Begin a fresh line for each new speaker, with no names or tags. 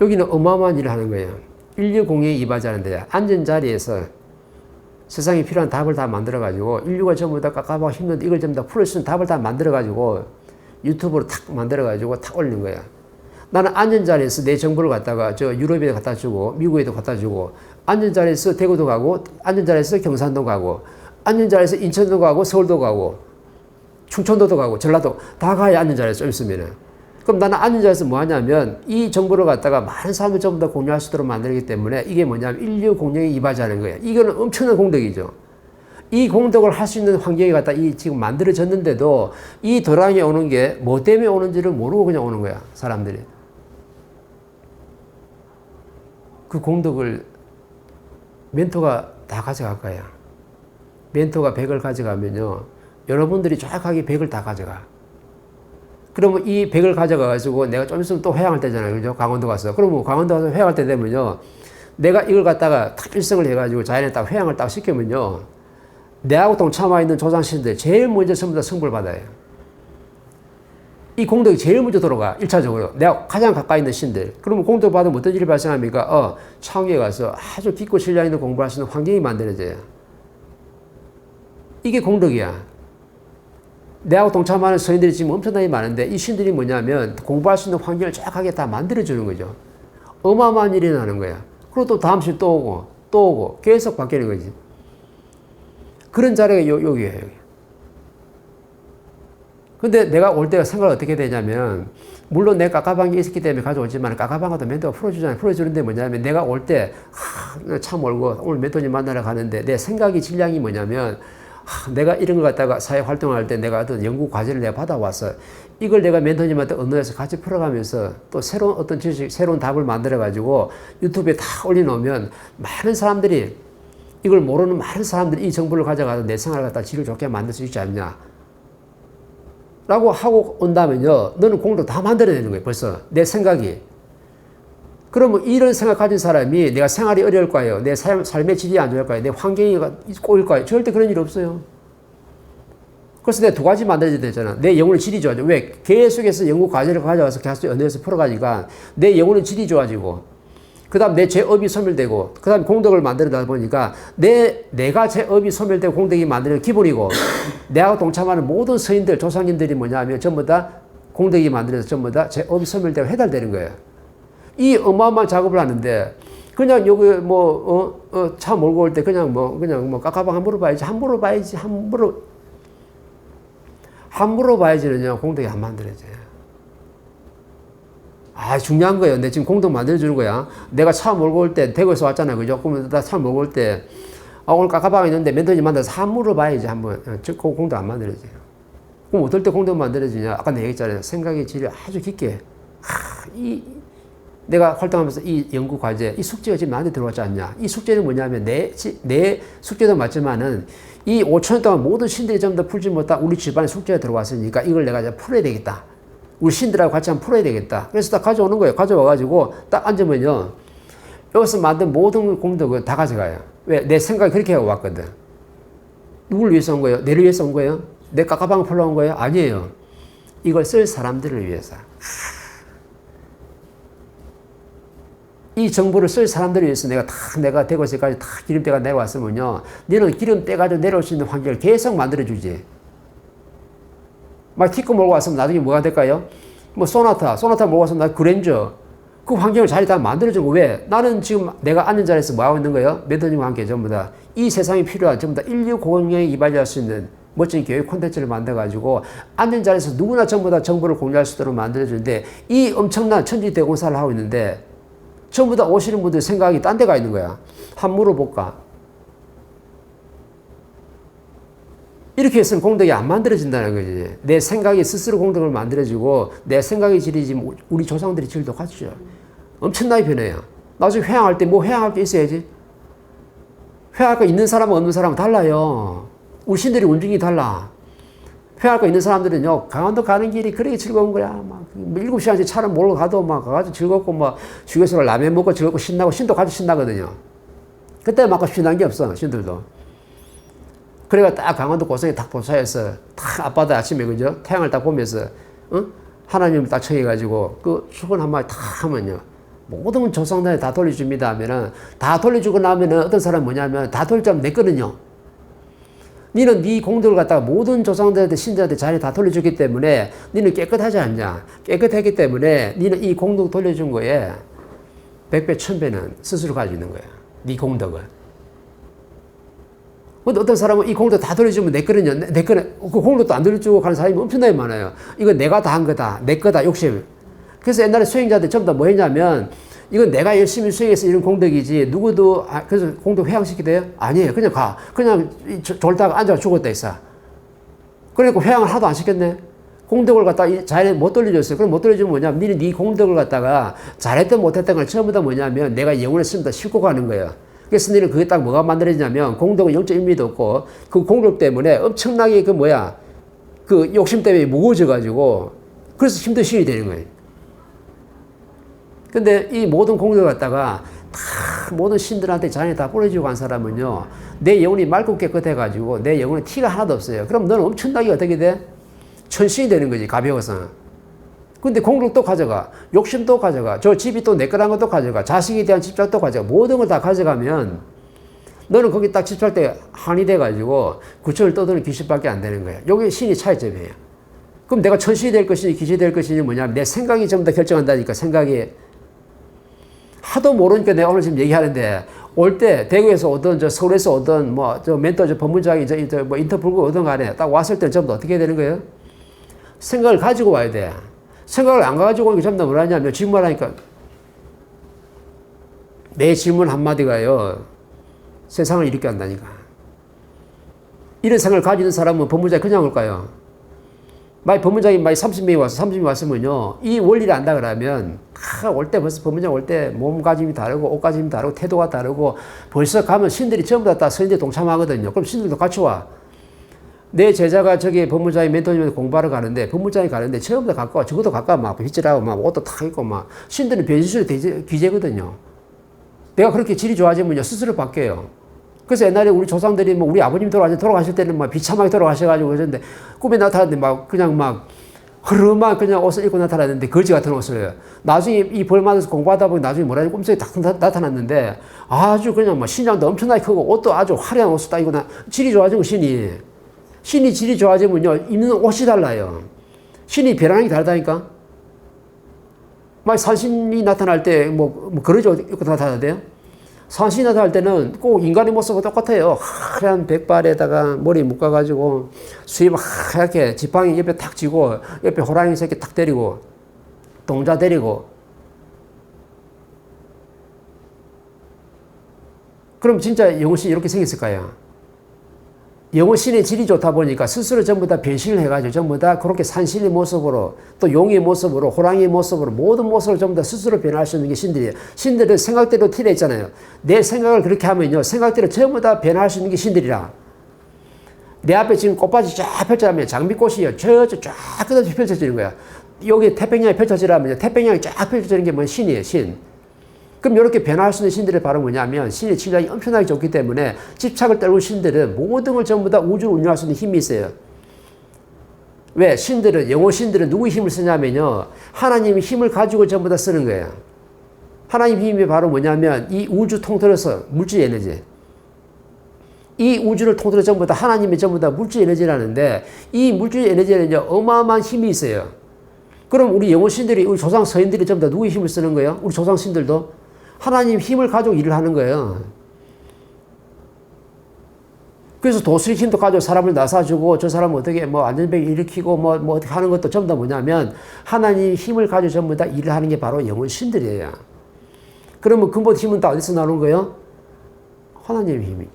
여기는 어마어마한 일을 하는 거예요. 인류 공예에 이바지하는데 앉은 자리에서 세상에 필요한 답을 다 만들어가지고 인류가 전부 다 깝깝하고 힘든데 이걸 전부 다 풀을 수 있는 답을 다 만들어가지고 유튜브로 탁 만들어가지고 탁 올린 거야. 나는 앉은 자리에서 내 정보를 갖다가 저 유럽에 갖다 주고 미국에도 갖다 주고 앉은 자리에서 대구도 가고 앉은 자리에서 경산도 가고 앉은 자리에서 인천도 가고 서울도 가고 충청도도 가고 전라도 다 가야 앉은 자리에서 좀 있으면은 그럼 나는 앉은 자리에서 뭐 하냐면 이 정보를 갖다가 많은 사람들 전부 다 공유할 수 있도록 만들기 때문에 이게 뭐냐면 인류 공룡에 이바지하는 거예요. 이거는 엄청난 공덕이죠. 이 공덕을 할 수 있는 환경이 갖다 이 지금 만들어졌는데도 이 도랑이 오는 게 뭐 때문에 오는지를 모르고 그냥 오는 거야 사람들이. 그 공덕을 멘토가 다 가져갈 거야. 멘토가 100을 가져가면요. 여러분들이 정확하게 100을 다 가져가. 그러면 이 100을 가져가가지고 내가 좀 있으면 또 회양할 때잖아요. 그죠? 강원도 가서. 그러면 강원도 가서 회양할 때 되면요. 내가 이걸 갖다가 탁 일성을 해가지고 자연에 딱 회양을 딱 시키면요. 내하고 동참하 있는 조상신들 제일 먼저 전부 다 성불 받아요. 이 공덕이 제일 먼저 들어가, 1차적으로. 내가 가장 가까이 있는 신들. 그러면 공덕 받으면 어떤 일이 발생합니까? 어, 창에 가서 아주 깊고 신뢰 있는 공부할 수 있는 환경이 만들어져요. 이게 공덕이야. 내하고 동참하는 서인들이 지금 엄청나게 많은데 이 신들이 뭐냐면 공부할 수 있는 환경을 정확하게 다 만들어주는 거죠. 어마어마한 일이 나는 거야. 그리고 또 다음 신또 오고 또 오고 계속 바뀌는 거지. 그런 자리가 요, 여기에요. 여기. 근데 내가 올 때가 생각을 어떻게 되냐면 물론 내 까까방이 있었기 때문에 가져오지만 까까방도 멘토가 풀어주잖아요. 풀어주는데 뭐냐면 내가 올때참 멀고 오늘 멘토님 만나러 가는데 내 생각이 질량이 뭐냐면 하, 내가 이런 걸 갖다가 사회 활동할 때 내가 어떤 연구 과제를 내가 받아와서 이걸 내가 멘토님한테 언어에서 같이 풀어가면서 또 새로운 어떤 지식, 새로운 답을 만들어가지고 유튜브에 다 올려놓으면 많은 사람들이 이걸 모르는 많은 사람들이 이 정보를 가져가서 내 생활을 갖다 질을 좋게 만들 수 있지 않냐. 라고 하고 온다면요. 너는 공도 다 만들어내는 거예요. 벌써. 내 생각이. 그러면 이런 생각 가진 사람이 내가 생활이 어려울 거예요. 내 삶, 삶의 질이 안 좋을 거예요. 내 환경이 꼬일 거예요. 절대 그런 일 없어요. 그래서 내가 두 가지 만들어야 되잖아. 내 영혼의 질이 좋아져. 왜? 계속해서 연구 과제를 가져와서 계속 연애에서 풀어가니까 내 영혼의 질이 좋아지고, 그 다음 내 죄업이 소멸되고, 그 다음 공덕을 만들어다 보니까 내, 내가 죄업이 소멸되고 공덕이 만드는 기본이고, 내하고 동참하는 모든 서인들, 조상님들이 뭐냐 하면 전부 다 공덕이 만들어서 전부 다 죄업이 소멸되고 해달되는 거예요. 이 어마어마한 작업을 하는데 그냥 여기 뭐, 어, 어, 차 몰고 올 때 그냥 뭐, 그냥 뭐 깎아방 함부로 봐야지, 함부로 봐야지, 함부로, 함부로 봐야지는요, 공덕이 안 만들어져요. 아, 중요한 거예요. 내 지금 공덕 만들어주는 거야. 내가 차 몰고 올 때, 대구에서 왔잖아. 그죠? 그러면 나차 몰고 올 때, 아, 오늘 깎아방 있는데 멘토님 만나서 함부로 봐야지, 한번. 어, 즉, 그 공덕 안 만들어져요. 그럼 어떨 때 공덕 만들어지냐? 아까 내가 얘기했잖아요. 생각의 질이 아주 깊게. 하, 이, 내가 활동하면서 이 연구 과제, 이 숙제가 지금 나한테 들어왔지 않냐? 이 숙제는 뭐냐면 내, 내 숙제도 맞지만은 이 5천 년 동안 모든 신들이 전부 다 풀지 못한 우리 집안에 숙제가 들어왔으니까 이걸 내가 이제 풀어야 되겠다. 우리 신들하고 같이 한번 풀어야 되겠다. 그래서 딱 가져오는 거예요. 가져와가지고 딱 앉으면요. 여기서 만든 모든 공덕은 다 가져가요. 왜? 내 생각이 그렇게 하고 왔거든. 누굴 위해서 온 거예요? 내를 위해서 온 거예요? 내 까까방 풀러 온 거예요? 아니에요. 이걸 쓸 사람들을 위해서. 이 정보를 쓸 사람들을 위해서 내가 다 내가 대구에서까지 다 기름때가 내려왔으면요. 너는 기름때 가지고 내려올 수 있는 환경을 계속 만들어주지. 막 티끌 몰고 왔으면 나중에 뭐가 될까요? 뭐 소나타, 소나타 몰고 왔으면 나 그랜저. 그 환경을 자리 다 만들어주고 왜? 나는 지금 내가 앉은 자리에서 뭐 하고 있는 거예요? 메더님과 함께 전부 다 이 세상이 필요한 전부 다 인류 공유에 이바지할 수 있는 멋진 교육 콘텐츠를 만들어가지고 앉은 자리에서 누구나 전부 다 정보를 공유할 수 있도록 만들어주는데 이 엄청난 천지대공사를 하고 있는데 전부 다 오시는 분들 생각이 딴 데가 있는 거야. 한 물어볼까? 이렇게 해서는 공덕이 안 만들어진다는 거지. 내 생각이 스스로 공덕을 만들어지고 내 생각의 질이 지금 우리 조상들의 질도 같죠. 엄청나게 변해요. 나중에 회양할 때 뭐 회양할 게 있어야지. 회양할 거 있는 사람은 없는 사람은 달라요. 우리 신들이 운중이 달라. 거 있는 사람들은요, 강원도 가는 길이 그렇게 즐거운 거야. 막, 뭐 일곱 시간씩 차를 몰고 가도 막 가가지고 즐겁고, 막, 휴게소를 라면 먹고 즐겁고 신나고, 신도 가지고 신나거든요. 그때 막 신난 게 없어, 신들도. 그래가 딱 강원도 고성에 딱 도착해서, 딱 아빠도 아침에, 그죠? 태양을 딱 보면서, 어? 하나님을 딱 청해가지고, 그 수건 한 마디 탁 하면요. 모든 조상들에 다 돌려줍니다 하면은 다 돌려주고 나면은 어떤 사람 뭐냐면 다 돌려주면 내 거는요. 니는 네 공덕을 갖다가 모든 조상들한테 신들한테 자리 다 돌려줬기 때문에 니는 깨끗하지 않냐? 깨끗했기 때문에 니는 이 공덕 돌려준 거에 백배 천배는 스스로 가지고 있는 거야. 네 공덕을. 근데 어떤 사람은 이 공덕 다 돌려주면 내 거는요. 내, 내 거는 그 공덕도 안 돌려주고 가는 사람이 엄청나게 많아요. 이거 내가 다 한 거다. 내 거다. 욕심. 그래서 옛날에 수행자들 전부 다 뭐 했냐면 이건 내가 열심히 수행해서 이런 공덕이지 누구도 아, 그래서 공덕 회양시키대요? 아니에요. 그냥 가. 그냥 졸다가 앉아 죽었다 있어. 그러니까 회양을 하도 안 시켰네. 공덕을 갖다 가 잘못 돌려줬어요. 그럼 못 돌려주면 뭐냐면 니는 네 공덕을 갖다가 잘했든 못했든 걸 전부 다 뭐냐면 내가 영혼을 쓰면다 싣고 가는 거예요. 그래서 너는 그게 딱 뭐가 만들어지냐면 공덕은 0.1미도 없고 그 공덕 때문에 엄청나게 그 뭐야 그 욕심 때문에 무거워져 가지고 그래서 힘든 신이 되는 거예요. 근데 이 모든 공덕을 갖다가 다 모든 신들한테 자연에 다 뿌려주고 간 사람은요, 내 영혼이 맑고 깨끗해가지고 내 영혼에 티가 하나도 없어요. 그럼 너는 엄청나게 어떻게 돼? 천신이 되는 거지, 가벼워서. 근데 공덕도 가져가, 욕심도 가져가, 저 집이 또 내 거란 것도 가져가, 자식에 대한 집착도 가져가, 모든 걸 다 가져가면 너는 거기 딱 집착 때 한이 돼가지고 구천을 떠드는 귀신밖에 안 되는 거야. 요게 신이 차이점이에요. 그럼 내가 천신이 될 것이니 귀신이 될 것이니 뭐냐면 내 생각이 전부 다 결정한다니까, 생각이. 하도 모르니까 내가 오늘 지금 얘기하는데 올 때 대구에서 오든 저 서울에서 오든 뭐 저 멘토 저 법문장이 저, 저, 뭐 인터뷰고 오든 간에 딱 왔을 때 전부 다 어떻게 되는 거예요? 생각을 가지고 와야 돼. 생각을 안 가지고 게 전부 다 뭐라냐면 질문하니까 내 질문 한마디가요 세상을 일으켜 한다니까. 이런 생각을 가지는 사람은 법문장이 그냥 올까요? 만약 법문장이 만약 30명이 와서 30명이 왔으면요. 이 원리를 안다 그러면 올때 벌써 법문장 올 때 몸가짐이 다르고 옷가짐이 다르고 태도가 다르고 벌써 가면 신들이 전부 다, 다 서인들 동참하거든요. 그럼 신들도 같이 와. 내 제자가 저기 법문장이 멘토님한테 공부하러 가는데 법문장이 가는데 전부 다 가까워. 저것도 가까워. 막 휘질하고 막 옷도 탁 입고 막 신들은 변신술이 대제- 기재거든요. 내가 그렇게 질이 좋아지면요. 스스로 바뀌어요. 그래서 옛날에 우리 조상들이 뭐 우리 아버님 돌아가실, 돌아가실 때는 막 비참하게 돌아가셔가지고 그러셨는데 꿈에 나타났는데 막 그냥 막 흐름한 그냥 옷을 입고 나타났는데 거지 같은 옷을 나중에 이벌 맞아서 공부하다 보니 나중에 뭐라 꿈속에 딱 나- 나타났는데 아주 그냥 막 신장도 엄청나게 크고 옷도 아주 화려한 옷을 딱 입고 나 질이 좋아지고 신이. 신이 질이 좋아지면요 입는 옷이 달라요. 신이 게 다르다니까? 막 산신이 나타날 때뭐 뭐 그러죠? 입고 나타나대요 산신이 나타날 때는 꼭 인간의 모습과 똑같아요. 하얀 백발에다가 머리 묶어가지고 수입 하얗게 지팡이 옆에 탁 쥐고 옆에 호랑이 새끼 탁 때리고 동자 때리고 그럼 진짜 영혼신이 이렇게 생겼을까요? 영혼신의 질이 좋다 보니까 스스로 전부 다 변신을 해가지고 전부 다 그렇게 산신의 모습으로 또 용의 모습으로 호랑이의 모습으로 모든 모습을 전부 다 스스로 변할 수 있는 게 신들이에요. 신들은 생각대로 티내 있잖아요. 내 생각을 그렇게 하면요. 생각대로 전부 다 변할 수 있는 게 신들이라. 내 앞에 지금 꽃밭이 쫙 펼쳐지면 장미꽃이요. 저저 쫙 끝없이 펼쳐지는 거야. 여기 태평양이 펼쳐지라면 태평양이 쫙 펼쳐지는 게 뭐 신이에요. 신. 그럼 이렇게 변화할 수 있는 신들이 바로 뭐냐면 신의 질량이 엄청나게 좋기 때문에 집착을 떨고 신들은 모든 걸 전부 다 우주를 운영할 수 있는 힘이 있어요. 왜? 신들은, 영혼 신들은 누구의 힘을 쓰냐면요. 하나님의 힘을 가지고 전부 다 쓰는 거예요. 하나님 힘이 바로 뭐냐면 이 우주 통틀어서 물질 에너지. 이 우주를 통틀어 전부 다 하나님의 전부 다 물질 에너지라는데 이 물질 에너지에는 어마어마한 힘이 있어요. 그럼 우리 영혼 신들이 우리 조상 서인들이 전부 다 누구의 힘을 쓰는 거예요? 우리 조상 신들도 하나님 힘을 가지고 일을 하는 거예요. 그래서 도수의 힘도 가지고 사람을 나사주고 저 사람 어떻게 뭐 안전벨 일으키고 뭐, 뭐 어떻게 하는 것도 전부 다 뭐냐면 하나님 힘을 가지고 전부 다 일을 하는 게 바로 영혼 신들이에요. 그러면 근본 힘은 다 어디서 나오는 거예요? 하나님의 힘이.